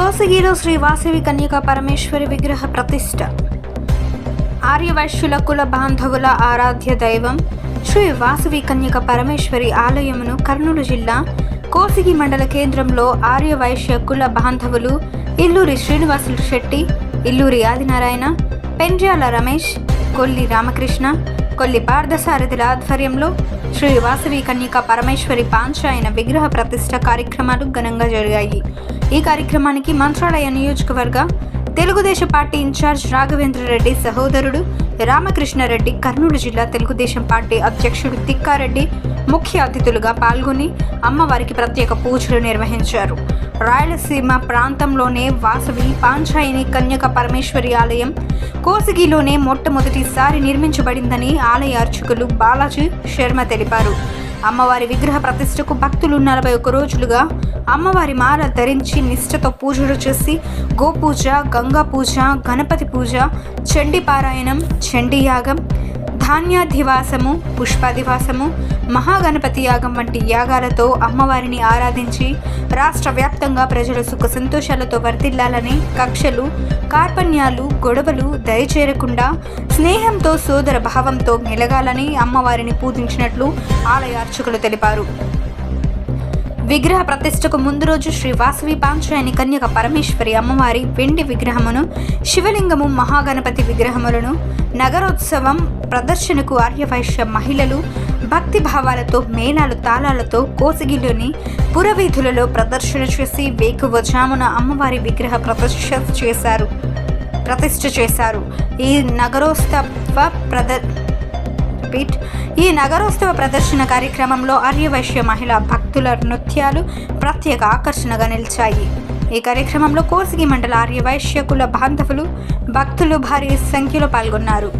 కోసగిలో శ్రీ వాసవి కన్యక పరమేశ్వరి విగ్రహ ప్రతిష్ట. ఆర్యవైశ్యుల కుల బాంధవుల ఆరాధ్య దైవం శ్రీ వాసవి కన్యక పరమేశ్వరి ఆలయమును కర్నూలు జిల్లా కోసిగి మండల కేంద్రంలో ఆర్యవైశ్య కుల బాంధవులు ఇల్లూరి శ్రీనివాసులు శెట్టి ఇల్లూరి ఆదినారాయణ పెండ్యాల రమేష్ కొల్లి రామకృష్ణ కొల్లి పార్థసారథుల ఆధ్వర్యంలో శ్రీ వాసవి కన్యక పరమేశ్వరి పాంచాయన విగ్రహ ప్రతిష్ట కార్యక్రమాలు ఘనంగా జరిగాయి. ఈ కార్యక్రమానికి మంత్రాలయ నియోజకవర్గ తెలుగుదేశం పార్టీ ఇన్ఛార్జ్ రాఘవేంద్ర రెడ్డి సహోదరుడు రామకృష్ణారెడ్డి కర్నూలు జిల్లా తెలుగుదేశం పార్టీ అధ్యక్షుడు తిక్కారెడ్డి ముఖ్య అతిథులుగా పాల్గొని అమ్మవారికి ప్రత్యేక పూజలు నిర్వహించారు. రాయలసీమ ప్రాంతంలోనే వాసవి పాంచాయిని కన్యక పరమేశ్వరి ఆలయం కోసిగిలోనే మొట్టమొదటిసారి నిర్మించబడిందని ఆలయ అర్చకులు బాలాజీ శర్మ తెలిపారు. అమ్మవారి విగ్రహ ప్రతిష్టకు భక్తులు నలభై ఒక్క రోజులుగా అమ్మవారి మాల ధరించి నిష్ఠతో పూజలు చేసి గోపూజ గంగా పూజ గణపతి పూజ చండీ పారాయణం చండీ యాగం ధాన్యాధివాసము పుష్పాధివాసము మహాగణపతి యాగం వంటి యాగాలతో అమ్మవారిని ఆరాధించి రాష్ట్ర వ్యాప్తంగా ప్రజలు సుఖ సంతోషాలతో వర్తిల్లాలని కక్షలు కార్పణ్యాలు గొడవలు దయచేరకుండా స్నేహంతో సోదర భావంతో మెలగాలని అమ్మవారిని పూజించినట్లు ఆలయ అర్చకులు తెలిపారు. విగ్రహ ప్రతిష్టకు ముందు రోజు శ్రీ వాసవి పాంచాయని కన్యక పరమేశ్వరి అమ్మవారి వెండి విగ్రహమును శివలింగము మహాగణపతి విగ్రహములను నగరోత్సవం ప్రదర్శనకు ఆర్యవైశ్య మహిళలు భక్తి భావాలతో మేళాలు తాళాలతో కోసిగిలోని పురవీధులలో ప్రదర్శన చేసి వేకువజామున అమ్మవారి విగ్రహ ప్రతిష్ట చేశారు. ప్రతిష్ఠ చేశారు. ఈ నగరోత్సవ ప్రద రిపీట్. ఈ నగరోత్సవ ప్రదర్శన కార్యక్రమంలో ఆర్యవైశ్య మహిళా భక్తుల నృత్యాలు ప్రత్యేక ఆకర్షణగా నిలిచాయి. ఈ కార్యక్రమంలో కోసిగి మండల ఆర్యవైశ్య కుల బాంధవులు భక్తులు భారీ సంఖ్యలో పాల్గొన్నారు.